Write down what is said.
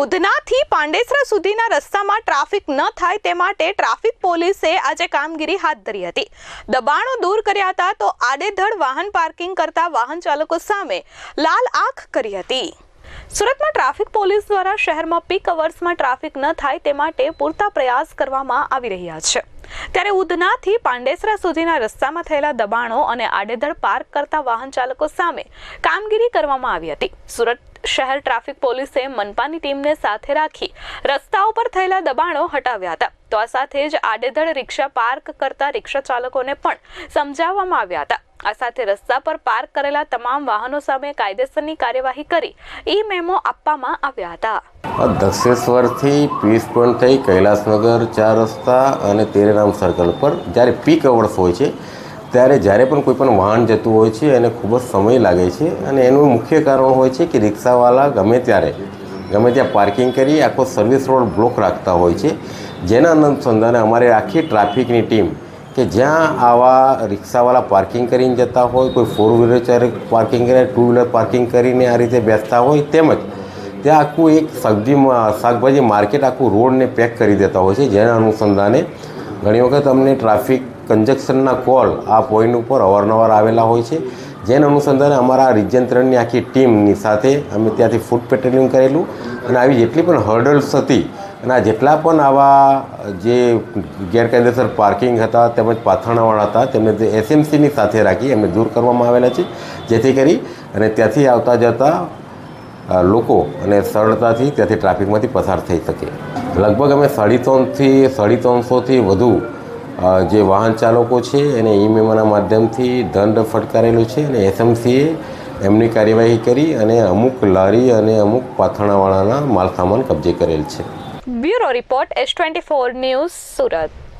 ઉધનાથી પાંડેસરા સુધીના રસ્તામાં ટ્રાફિક ન થાય તે માટે ટ્રાફિક પોલીસે આજે કામગીરી હાથ ધરી હતી. દબાણો દૂર કર્યા હતા તો આડેધડ વાહન પાર્કિંગ કરતા વાહન ચાલકો સામે લાલ આંખ કરી હતી. સુરતમાં ટ્રાફિક પોલીસ દ્વારા શહેરમાં પીક અવર્સમાં ટ્રાફિક ન થાય તે માટે પૂરતા પ્રયાસ કરવામાં આવી રહ્યા છે. ત્યારે ઉધનાથી પાંડેસરા સુધીના રસ્તામાં થયેલા દબાણો અને આડેધડ પાર્ક કરતા વાહન ચાલકો સામે કામગીરી કરવામાં આવી હતી. સુરત શહેર ટ્રાફિક પોલીસે મનપાની ટીમને સાથે રાખી રસ્તાઓ પર થયેલા દબાણો હટાવ્યા હતા. તો આ સાથે જ આડેધડ રિક્ષા પાર્ક કરતા રિક્ષા ચાલકોને પણ સમજાવવામાં આવ્યા હતા. આ સાથે રસ્તા પર પાર્ક કરેલા તમામ વાહનો સામે કાયદેસરની કાર્યવાહી કરી ઈ મેમો આપવામાં આવ્યા હતા. દક્ષેશ્વરથી પીસ પોઈન્ટ થઈ કૈલાસનગર ચાર રસ્તા અને તેરેરામ સર્કલ પર જ્યારે પીક અવર્સ હોય છે ત્યારે જ્યારે પણ કોઈ પણ વાહન જતું હોય છે, એને ખૂબ જ સમય લાગે છે અને એનું મુખ્ય કારણ હોય છે કે રિક્ષાવાળા ગમે ત્યારે, ગમે ત્યાં પાર્કિંગ કરી આખો સર્વિસ રોડ બ્લોક રાખતા હોય છે. જેના અનુસંધાને અમારે આખી ટ્રાફિકની ટીમ કે જ્યાં આવા રિક્ષાવાળા પાર્કિંગ કરીને જતા હોય, કોઈ ફોર વ્હીલર પાર્કિંગ કરીને ટુ વ્હીલર પાર્કિંગ કરીને આ રીતે બેસતા હોય તેમજ ત્યાં આખું એક સબ્જી શાકભાજી માર્કેટ આખું રોડને પેક કરી દેતા હોય છે. જેના અનુસંધાને ઘણી વખત અમને ટ્રાફિક કંજક્શનના કોલ આ પોઈન્ટ ઉપર અવારનવાર આવેલા હોય છે. જેના અનુસંધાને અમારા રિજન ત્રણની આખી ટીમની સાથે અમે ત્યાંથી ફૂડ પેટ્રોલિંગ કરેલું અને આવી જેટલી પણ હર્ડલ્સ હતી અને આ જેટલા પણ આવા જે ગેરકાયદેસર પાર્કિંગ હતા તેમજ પાથરણાવાળા હતા તેમને એસએમસીની સાથે રાખી એમને દૂર કરવામાં આવેલા છે. જેથી કરી અને ત્યાંથી આવતા જતા લોકો અને સરળતાથી ત્યાંથી ટ્રાફિકમાંથી પસાર થઈ શકે. લગભગ અમે સાડી ત્રણથી, સાડી ત્રણસોથી વધુ જે વાહન ચાલકો છે, એને ઈ માધ્યમથી દંડ ફટકારેલો છે અને એસએમસીએ એમની કાર્યવાહી કરી અને અમુક લારી અને અમુક પાથણાવાળાના માલસામાન કબજે કરેલ છે. Bureau report S twenty four news Surat.